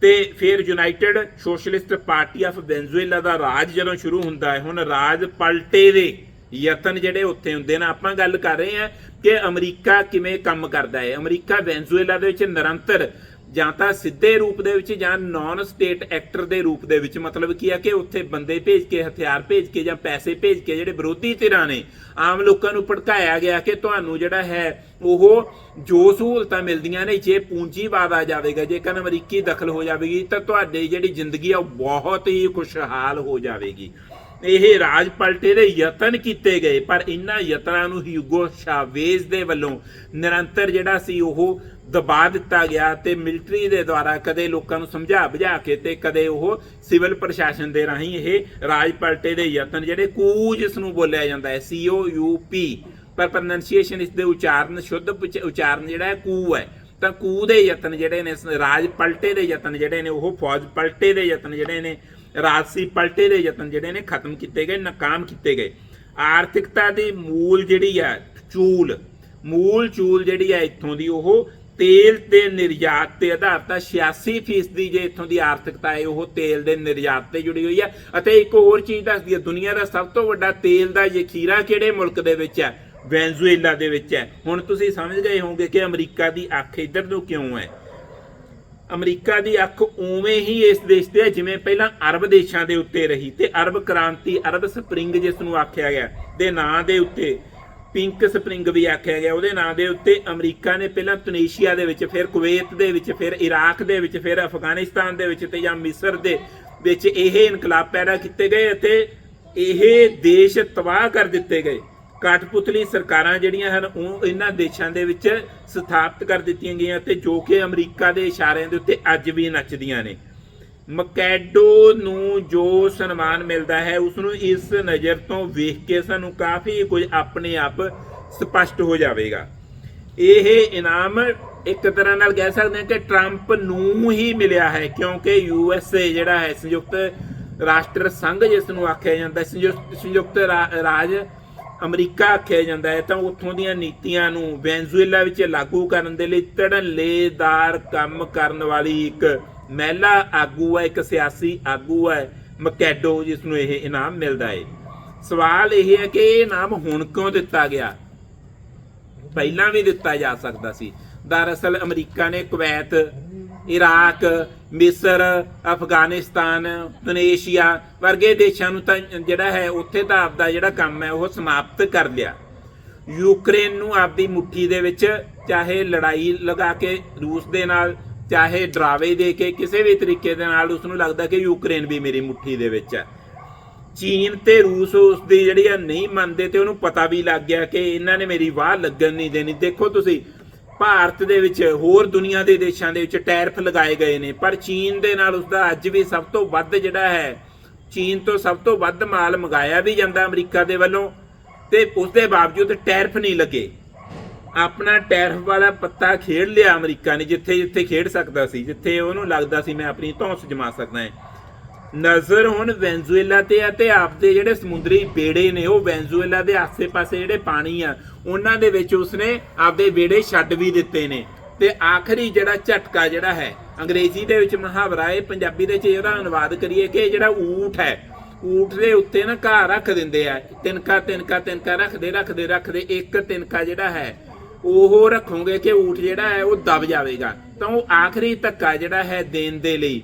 Speaker 1: ਤੇ ਫਿਰ United Socialist Party of Venezuela ਦਾ ਰਾਜ ਜਦੋਂ ਸ਼ੁਰੂ ਹੁੰਦਾ ਹੈ, ਹੁਣ ਰਾਜ ਪਲਟੇ ਦੇ ਯਤਨ ਜਿਹੜੇ ਉੱਥੇ ਹੁੰਦੇ ਨੇ, ਆਪਾਂ ਗੱਲ ਕਰ ਰਹੇ ਹਾਂ ਕਿ ਅਮਰੀਕਾ ਕਿਵੇਂ ਕੰਮ ਕਰਦਾ ਹੈ। ਅਮਰੀਕਾ ਵੈਨਜ਼ੂਏਲਾ ਦੇ ਵਿੱਚ ਨਿਰੰਤਰ ਜਾਂ ਤਾਂ ਸਿੱਧੇ ਰੂਪ ਦੇ ਵਿੱਚ ਜਾਂ ਨਾਨ ਸਟੇਟ ਐਕਟਰ ਦੇ ਰੂਪ ਦੇ ਵਿੱਚ, ਮਤਲਬ ਕੀ ਹੈ ਕਿ ਉੱਥੇ ਬੰਦੇ ਭੇਜ ਕੇ, ਹਥਿਆਰ ਭੇਜ ਕੇ ਜਾਂ ਪੈਸੇ ਭੇਜ ਕੇ ਜਿਹੜੇ ਵਿਰੋਧੀ ਧਿਰਾਂ ਨੇ, ਆਮ ਲੋਕਾਂ ਨੂੰ ਭੜਕਾਇਆ ਗਿਆ ਕਿ ਤੁਹਾਨੂੰ ਜਿਹੜਾ ਹੈ ਉਹ ਜੋ ਸਹੂਲਤਾਂ ਮਿਲਦੀਆਂ ਨੇ, ਜੇ ਪੂੰਜੀਵਾਦ ਆ ਜਾਵੇਗਾ, ਜੇਕਰ ਅਮਰੀਕੀ ਦਖਲ ਹੋ ਜਾਵੇਗੀ, ਤਾਂ ਤੁਹਾਡੀ ਜਿਹੜੀ ਜ਼ਿੰਦਗੀ ਆ ਉਹ ਬਹੁਤ ਹੀ ਖੁਸ਼ਹਾਲ ਹੋ ਜਾਵੇਗੀ। ਇਹ ਰਾਜ ਪਲਟੇ ਦੇ ਯਤਨ ਕੀਤੇ ਗਏ, ਪਰ ਇਨ੍ਹਾਂ ਯਤਨਾਂ ਨੂੰ ਹਿਊਗੋ ਸ਼ਾਵੇਜ਼ ਦੇ ਵੱਲੋਂ ਨਿਰੰਤਰ ਜਿਹੜਾ ਸੀ ਉਹ ਦਬਾ ਦਿੱਤਾ ਗਿਆ ਤੇ ਮਿਲਟਰੀ ਦੇ ਦੁਆਰਾ ਕਦੇ ਲੋਕਾਂ ਨੂੰ ਸਮਝਾ ਬੁਝਾ ਕੇ ਤੇ ਕਦੇ ਉਹ ਸਿਵਲ ਪ੍ਰਸ਼ਾਸਨ ਦੇ ਰਾਹੀਂ ਇਹ ਰਾਜ ਪਲਟੇ ਦੇ ਯਤਨ ਜਿਹੜੇ ਕੂ ਜਿਸ ਨੂੰ ਬੋਲਿਆ ਜਾਂਦਾ ਹੈ ਸੀ ਓ ਯੂ ਪੀ ਪਰ ਪ੍ਰੋਨੰਸੀਏਸ਼ਨ ਇਸ ਦੇ ਉਚਾਰਨ, ਸ਼ੁੱਧ ਪੁਚ- ਉਚਾਰਨ ਜਿਹੜਾ ਹੈ, ਕੂ ਹੈ। ਤਾਂ ਕੂ ਦੇ ਯਤਨ ਜਿਹੜੇ ਨੇ ਰਾਜ ਪਲਟੇ ਦੇ ਯਤਨ ਜਿਹੜੇ ਨੇ, ਉਹ ਫੌਜ ਪਲਟੇ ਦੇ ਯਤਨ ਜਿਹੜੇ ਨੇ, ਰਾਜਸੀ ਪਲਟੇ ਦੇ ਯਤਨ ਜਿਹੜੇ ਨੇ, ਖਤਮ ਕੀਤੇ ਗਏ, ਨਾਕਾਮ ਕੀਤੇ ਗਏ। ਆਰਥਿਕਤਾ ਦੀ ਮੂਲ ਜਿਹੜੀ ਆ ਚੂਲ। ਮੂਲ ਚੂਲ ਜਿਹੜੀ ਆ ਇੱਥੋਂ ਦੀ ਉਹ ਤੇਲ ਦੇ ਨਿਰਯਾਤ ਤੇ ਆਧਾਰਿਤ ਆ 86% ਦੀ ਜੇ ਇੱਥੋਂ ਦੀ ਆਰਥਿਕਤਾ ਹੈ, ਉਹ ਤੇਲ ਦੇ ਨਿਰਯਾਤ ਤੇ ਜੁੜੀ ਹੋਈ ਹੈ ਅਤੇ ਇੱਕ ਹੋਰ ਚੀਜ਼ ਦੱਸਦੀ ਹੈ ਦੁਨੀਆ ਦਾ ਸਭ ਤੋਂ ਵੱਡਾ ਤੇਲ ਦਾ ਜ਼ਖੀਰਾ ਕਿਹੜੇ ਮੁਲਕ ਦੇ ਵਿੱਚ ਹੈ? ਵੈਨਜ਼ੂਏਲਾ ਦੇ ਵਿੱਚ ਹੈ। ਹੁਣ ਤੁਸੀਂ ਸਮਝ ਗਏ ਹੋਵੋਗੇ ਕਿ ਅਮਰੀਕਾ ਦੀ ਅੱਖ ਇੱਧਰ ਨੂੰ ਕਿਉਂ ਹੈ? ਅਮਰੀਕਾ ਦੀ ਅੱਖ ਉਵੇਂ ਹੀ ਇਸ ਦੇਸ਼ ਤੇ ਹੈ, ਜਿਵੇਂ ਪਹਿਲਾਂ ਅਰਬ ਦੇਸ਼ਾਂ ਦੇ ਉੱਤੇ ਰਹੀ ਤੇ ਅਰਬ ਕ੍ਰਾਂਤੀ, ਅਰਬ ਸਪਰਿੰਗ ਜਿਸ ਨੂੰ ਆਖਿਆ ਗਿਆ, ਦੇ ਨਾਂ ਦੇ ਉੱਤੇ। ਪਿੰਕ ਸਪਰਿੰਗ ਵੀ ਆਖਿਆ ਗਿਆ। ਉਹਦੇ ਨਾਂ ਦੇ ਉੱਤੇ ਅਮਰੀਕਾ ਨੇ ਪਹਿਲਾਂ ਤੁਨੀਸ਼ੀਆ ਦੇ ਵਿੱਚ, ਫਿਰ ਕੁਵੈਤ ਦੇ ਵਿੱਚ, ਫਿਰ ਇਰਾਕ ਦੇ ਵਿੱਚ, ਫਿਰ ਅਫਗਾਨਿਸਤਾਨ ਦੇ ਵਿੱਚ ਤੇ ਜਾਂ ਮਿਸਰ ਦੇ ਵਿੱਚ ਇਹ ਇਨਕਲਾਬ ਪੈਦਾ ਕੀਤੇ ਗਏ ਅਤੇ ਇਹ ਦੇਸ਼ ਤਬਾਹ ਕਰ ਦਿੱਤੇ ਗਏ। ਕਠਪੁਤਲੀ ਸਰਕਾਰਾਂ ਜਿਹੜੀਆਂ ਹਨ, ਉਹ ਇਹਨਾਂ ਦੇਸ਼ਾਂ ਦੇ ਵਿੱਚ ਸਥਾਪਿਤ ਕਰ ਦਿੱਤੀਆਂ ਗਈਆਂ ਤੇ ਜੋ ਕਿ ਅਮਰੀਕਾ ਦੇ ਇਸ਼ਾਰਿਆਂ ਦੇ ਉੱਤੇ ਅੱਜ ਵੀ ਨੱਚਦੀਆਂ ਨੇ। ਮਕੈਡੋ ਨੂੰ ਜੋ ਸਨਮਾਨ ਮਿਲਦਾ ਹੈ ਉਸ ਨੂੰ ਇਸ ਨਜ਼ਰ ਤੋਂ ਵੇਖ ਕੇ ਸਾਨੂੰ ਕਾਫੀ ਕੁਝ ਆਪਣੇ ਆਪ ਸਪਸ਼ਟ ਹੋ ਜਾਵੇਗਾ। ਇਹ ਇਨਾਮ ਇੱਕ ਤਰ੍ਹਾਂ ਨਾਲ ਕਹਿ ਸਕਦੇ ਹਾਂ ਕਿ ਟਰੰਪ ਨੂੰ ਹੀ ਮਿਲਿਆ ਹੈ, ਕਿਉਂਕਿ ਯੂ ਏ ਜਿਹੜਾ ਹੈ, ਸੰਯੁਕਤ ਰਾਸ਼ਟਰ ਸੰਘ ਜਿਸ ਨੂੰ ਆਖਿਆ ਜਾਂਦਾ ਸੰਯੁਕਤ ਸੰਯੁਕਤ ਰਾ- ਰਾਜ ਅਮਰੀਕਾ ਆਖਿਆ ਜਾਂਦਾ ਹੈ, ਤਾਂ ਉੱਥੋਂ ਦੀਆਂ ਨੀਤੀਆਂ ਨੂੰ ਵੈਨਜ਼ੂਏਲਾ ਵਿੱਚ ਲਾਗੂ ਕਰਨ ਦੇ ਲਈ ਧੜੱਲੇਦਾਰ ਕੰਮ ਕਰਨ ਵਾਲੀ ਇੱਕ ਮਹਿਲਾ ਆਗੂ ਹੈ, ਇੱਕ ਸਿਆਸੀ ਆਗੂ ਹੈ, ਮਕੈਡੋ ਜਿਸ ਨੂੰ ਇਹ ਇਨਾਮ ਮਿਲਦਾ ਹੈ। ਸਵਾਲ ਇਹ ਹੈ ਕਿ ਇਹ ਇਨਾਮ ਹੁਣ ਕਿਉਂ ਦਿੱਤਾ ਗਿਆ? ਪਹਿਲਾਂ ਵੀ ਦਿੱਤਾ ਜਾ ਸਕਦਾ ਸੀ। ਦਰਅਸਲ ਅਮਰੀਕਾ ਨੇ ਕੁਵੈਤ, ਇਰਾਕ, ਮਿਸਰ, ਅਫਗਾਨਿਸਤਾਨ ਤੁਨੀਸ਼ੀਆ ਵਰਗੇ ਦੇਸ਼ਾਂ ਨੂੰ ਤਾਂ ਜਿਹੜਾ ਹੈ, ਉੱਥੇ ਤਾਂ ਆਪਦਾ ਜਿਹੜਾ ਕੰਮ ਹੈ, ਉਹ ਸਮਾਪਤ ਕਰ ਲਿਆ। ਯੂਕਰੇਨ ਨੂੰ ਆਪਦੀ ਮੁੱਠੀ ਦੇ ਵਿੱਚ ਚਾਹੇ ਲੜਾਈ ਲਗਾ ਕੇ ਰੂਸ ਦੇ ਨਾਲ ਚਾਹੇ ਡਰਾਵੇ ਦੇ ਕੇ ਕਿਸੇ ਵੀ ਤਰੀਕੇ ਦੇ ਨਾਲ ਉਸ ਨੂੰ ਲੱਗਦਾ ਕਿ ਯੂਕਰੇਨ ਵੀ ਮੇਰੀ ਮੁੱਠੀ ਦੇ ਵਿੱਚ ਹੈ। ਚੀਨ ਤੇ ਰੂਸ ਉਸ ਦੀ ਜਿਹੜੀ ਆ ਨਹੀਂ ਮੰਨਦੇ ਤੇ ਉਹਨੂੰ ਪਤਾ ਵੀ ਲੱਗ ਗਿਆ ਕਿ ਇਹਨਾਂ ਨੇ ਮੇਰੀ ਵਾਹ ਲੱਗਣ ਨਹੀਂ ਦੇਣੀ। ਦੇਖੋ ਤੁਸੀਂ, ਭਾਰਤ ਦੇ ਵਿੱਚ ਹੋਰ ਦੁਨੀਆ ਦੇ ਦੇਸ਼ਾਂ ਦੇ ਵਿੱਚ ਟੈਰਫ ਲਗਾਏ ਗਏ ਨੇ, ਪਰ ਚੀਨ ਦੇ ਨਾਲ ਉਸ ਦਾ ਅੱਜ ਵੀ ਸਭ ਤੋਂ ਵੱਧ ਜਿਹੜਾ ਹੈ, ਚੀਨ ਤੋਂ ਸਭ ਤੋਂ ਵੱਧ ਮਾਲ ਮੰਗਾਇਆ ਵੀ ਜਾਂਦਾ ਅਮਰੀਕਾ ਦੇ ਵੱਲੋਂ ਤੇ ਉਸ ਦੇ ਬਾਵਜੂਦ ਟੈਰਫ ਨਹੀਂ ਲੱਗੇ। ਆਪਣਾ ਟੈਰਿਫ ਵਾਲਾ ਪੱਤਾ ਖੇਡ ਲਿਆ ਅਮਰੀਕਾ ਨੇ, ਜਿੱਥੇ ਜਿੱਥੇ ਖੇਡ ਸਕਦਾ ਸੀ, ਜਿੱਥੇ ਉਹਨੂੰ ਲੱਗਦਾ ਸੀ ਮੈਂ ਆਪਣੀ ਧੌਂਸ ਜਮਾ ਸਕਦਾ ਹਾਂ। ਨਜ਼ਰ ਹੁਣ ਵੈਨਜ਼ੂਏਲਾ ਤੇ ਆ ਤੇ ਆਪਦੇ ਜਿਹੜੇ ਸਮੁੰਦਰੀ ਬੇੜੇ ਨੇ, ਉਹ ਵੈਨਜ਼ੂਏਲਾ ਦੇ ਆਸੇ-ਪਾਸੇ ਜਿਹੜੇ ਪਾਣੀ ਆ, ਉਹਨਾਂ ਦੇ ਵਿੱਚ ਉਸਨੇ ਆਪਦੇ ਬੇੜੇ ਛੱਡ ਵੀ ਦਿੱਤੇ ਨੇ। ਤੇ ਆਖਰੀ ਜਿਹੜਾ ਝਟਕਾ ਜਿਹੜਾ ਹੈ, ਅੰਗਰੇਜ਼ੀ ਦੇ ਵਿੱਚ ਮੁਹਾਵਰਾ ਹੈ, ਪੰਜਾਬੀ ਦੇ ਵਿੱਚ ਇਹਦਾ ਅਨੁਵਾਦ ਕਰੀਏ ਕਿ ਜਿਹੜਾ ਊਠ ਹੈ, ਊਠ ਦੇ ਉੱਤੇ ਨਾ ਘਾਹ ਰੱਖ ਦਿੰਦੇ ਆ, ਤਿਨਕਾ ਤਿਨਕਾ ਤਿਨਕਾ ਰੱਖਦੇ ਰੱਖਦੇ ਰੱਖਦੇ, ਇੱਕ ਤਿਨਕਾ ਜਿਹੜਾ ਹੈ ਉਹ ਰੱਖੋਗੇ ਕਿ ਊਠ ਜਿਹੜਾ ਹੈ ਉਹ ਦਬ ਜਾਵੇਗਾ। ਤਾਂ ਉਹ ਆਖਰੀ ਧੱਕਾ ਜਿਹੜਾ ਹੈ ਦੇਣ ਦੇ ਲਈ,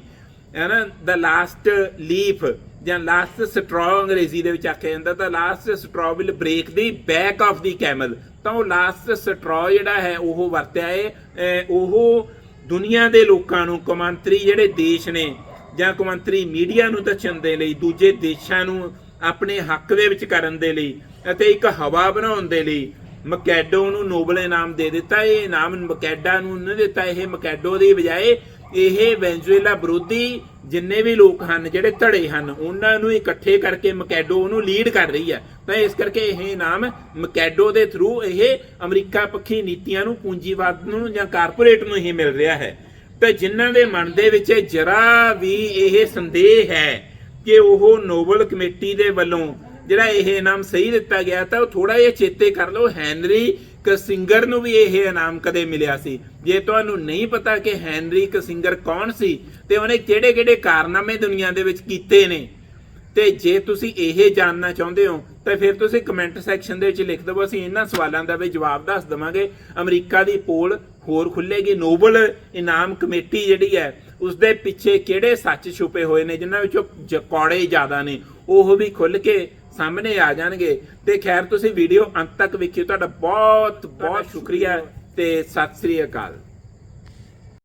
Speaker 1: ਹੈ ਨਾ? ਦਾ ਲਾਸਟ ਲੀਫ ਜਾਂ ਲਾਸਟ ਸਟ੍ਰੋ ਅੰਗਰੇਜ਼ੀ ਦੇ ਵਿੱਚ ਆਖਿਆ ਜਾਂਦਾ, ਤਾਂ last straw will break the back of the camel ਤਾਂ ਉਹ ਲਾਸਟ ਸਟ੍ਰੋ ਜਿਹੜਾ ਹੈ ਉਹ ਵਰਤਿਆ ਹੈ ਉਹ ਦੁਨੀਆ ਦੇ ਲੋਕਾਂ ਨੂੰ, ਕੌਮਾਂਤਰੀ ਜਿਹੜੇ ਦੇਸ਼ ਨੇ ਜਾਂ ਕੌਮਾਂਤਰੀ ਮੀਡੀਆ ਨੂੰ ਦੱਸਣ ਦੇ ਲਈ, ਦੂਜੇ ਦੇਸ਼ਾਂ ਨੂੰ ਆਪਣੇ ਹੱਕ ਦੇ ਵਿੱਚ ਕਰਨ ਦੇ ਲਈ ਅਤੇ ਇੱਕ ਹਵਾ ਬਣਾਉਣ ਦੇ ਲਈ ਮਕੈਡੋ ਨੂੰ ਨੋਬਲ ਇਨਾਮ ਦੇ ਦਿੱਤਾ, ਇਹ ਇਨਾਮ ਮਕੈਡਾ ਨੂੰ ਨਹੀਂ ਦਿੱਤਾ, ਇਹ ਮਕੈਡੋ ਦੀ ਬਜਾਏ ਇਹ ਵੈਨਜ਼ੂਏਲਾ ਵਿਰੋਧੀ ਜਿੰਨੇ ਵੀ ਲੋਕ ਹਨ, ਜਿਹੜੇ ਧੜੇ ਹਨ, ਉਹਨਾਂ ਨੂੰ ਇਕੱਠੇ ਕਰਕੇ ਮਕੈਡੋ ਉਹਨੂੰ ਲੀਡ ਕਰ ਰਹੀ ਹੈ। ਤਾਂ ਇਸ ਕਰਕੇ ਇਹ ਇਨਾਮ ਮਕੈਡੋ ਦੇ ਥਰੂ ਇਹ ਅਮਰੀਕਾ ਪੱਖੀ ਨੀਤੀਆਂ ਨੂੰ, ਪੂੰਜੀਵਾਦ ਨੂੰ ਜਾਂ ਕਾਰਪੋਰੇਟ ਨੂੰ ਹੀ ਮਿਲ ਰਿਹਾ ਹੈ। ਤੇ ਜਿਨ੍ਹਾਂ ਦੇ ਮਨ ਦੇ ਵਿੱਚ ਜਰਾ ਵੀ ਇਹ ਸੰਦੇਹ ਹੈ ਕਿ ਉਹ ਨੋਬਲ ਕਮੇਟੀ ਦੇ ਵੱਲੋਂ ਜਿਹੜਾ ਇਹ ਇਨਾਮ ਸਹੀ ਦਿੱਤਾ ਗਿਆ ਤਾਂ ਉਹ ਥੋੜਾ ਜਿਹਾ ਚੇਤੇ ਕਰ ਲਓ, ਹੈਨਰੀ ਕਸਿੰਗਰ ਨੂੰ ਵੀ ਇਹ ਇਨਾਮ ਕਦੇ ਮਿਲਿਆ ਸੀ। ਜੇ ਤੁਹਾਨੂੰ ਨਹੀਂ ਪਤਾ ਕਿ ਹੈਨਰੀ ਕਸਿੰਗਰ ਕੌਣ ਸੀ, ਤੇ ਉਹਨੇ ਕਿਹੜੇ-ਕਿਹੜੇ ਕਾਰਨਾਮੇ ਦੁਨੀਆ ਦੇ ਵਿੱਚ ਕੀਤੇ ਨੇ, ਤੇ ਜੇ ਤੁਸੀਂ ਇਹ ਜਾਣਨਾ ਚਾਹੁੰਦੇ ਹੋ, ਤਾਂ ਫਿਰ ਤੁਸੀਂ ਕਮੈਂਟ ਸੈਕਸ਼ਨ ਦੇ ਵਿੱਚ ਲਿਖ ਦਿਓ। ਅਸੀਂ ਇਹਨਾਂ ਸਵਾਲਾਂ ਦਾ ਵੀ ਜਵਾਬ ਦੱਸ ਦਵਾਂਗੇ। ਅਮਰੀਕਾ ਦੀ ਪੋਲ ਹੋਰ ਖੁੱਲੇਗੀ ਨੋਬਲ ਇਨਾਮ ਕਮੇਟੀ ਜਿਹੜੀ ਹੈ ਉਸ ਦੇ ਪਿੱਛੇ ਕਿਹੜੇ ਸੱਚ ਛੁਪੇ ਹੋਏ ਨੇ, ਜਿਨ੍ਹਾਂ ਵਿੱਚੋਂ ਜਕੌੜੇ ਜ਼ਿਆਦਾ ਨੇ, ਉਹ ਵੀ ਖੁੱਲ ਕੇ ਸਾਹਮਣੇ ਆ ਜਾਣਗੇ। ਤੇ ਖੈਰ ਤੁਸੀਂ ਵੀਡੀਓ ਅੰਤ ਤੱਕ ਵੇਖਿਓ। ਤੁਹਾਡਾ ਬਹੁਤ ਬਹੁਤ ਸ਼ੁਕਰੀਆ ਤੇ ਸਤਿ ਸ੍ਰੀ ਅਕਾਲ।